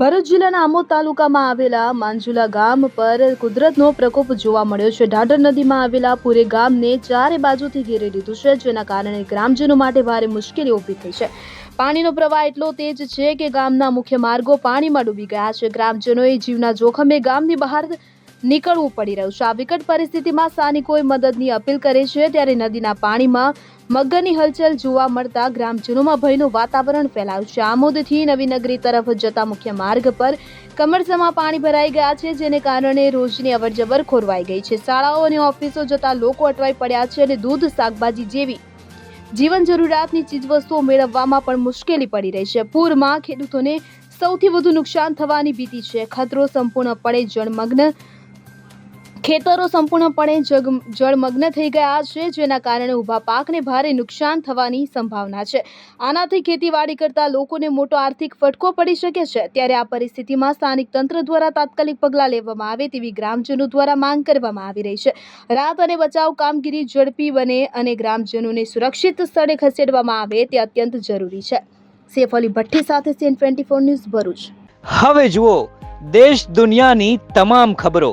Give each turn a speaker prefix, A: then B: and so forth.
A: ભરૂચ જિલ્લાના આમોદ તાલુકામાં આવેલા માંજુલા ગામ પર કુદરતનો પ્રકોપ જોવા મળ્યો છે. ઢાઢર નદીમાં આવેલા પૂરે ગામને ચારે બાજુથી ઘેરી લીધું છે, જેના કારણે ગ્રામજનો માટે ભારે મુશ્કેલી ઊભી થઈ છે. પાણીનો પ્રવાહ એટલો તેજ છે કે ગામના મુખ્ય માર્ગો પાણીમાં ડૂબી ગયા છે. ગ્રામજનોએ જીવના જોખમે ગામની બહાર નીકળવું પડી રહ્યું છે. આ વિકટ પરિસ્થિતિમાં સ્થાનિકોએ મદદની અપીલ કરે છે. ત્યારે નદીના પાણીમાં મગરની હલચલ જોવા મળતા ગ્રામજનોમાં ભયનું વાતાવરણ ફેલાયું છે. આમોદથી નવીનગરી તરફ જતા મુખ્ય માર્ગ પર કમરસમાં પાણી ભરાઈ ગયા છે, જેને કારણે રોજની અવરજવર ખોરવાઈ ગઈ છે. શાળાઓ અને ઓફિસો જતા લોકો અટવાઈ પડ્યા છે અને દૂધ, શાકભાજી જેવી જીવન જરૂરિયાતની ચીજવસ્તુઓ મેળવવામાં પણ મુશ્કેલી પડી રહી છે. પૂરમાં ખેડૂતોને સૌથી વધુ નુકસાન થવાની ભીતિ છે. ખતરો સંપૂર્ણપણે જળમગ્ન ખેતરો સંપૂર્ણપણે જળમગ્ન થઈ ગયા છે, જેના કારણે ઊભા પાકને ભારે નુકસાન થવાની સંભાવના છે. આનાથી ખેતીવાડી કરતા લોકોને મોટો આર્થિક ફટકો પડી શકે છે. ત્યારે આ પરિસ્થિતિમાં સ્થાનિક તંત્ર દ્વારા તાત્કાલિક પગલાં લેવામાં આવે તેવી ગ્રામજનો દ્વારા માંગ કરવામાં આવી રહી છે. રાહત અને બચાવ કામગીરી ઝડપી બને અને ગ્રામજનોને સુરક્ષિત સ્થળે ખસેડવામાં આવે તે અત્યંત જરૂરી છે. સેફ અલી ભઠ્ઠી સાથે CN twenty four news Bharuch.
B: હવે જુઓ, દેશ દુનિયાની તમામ ખબરો.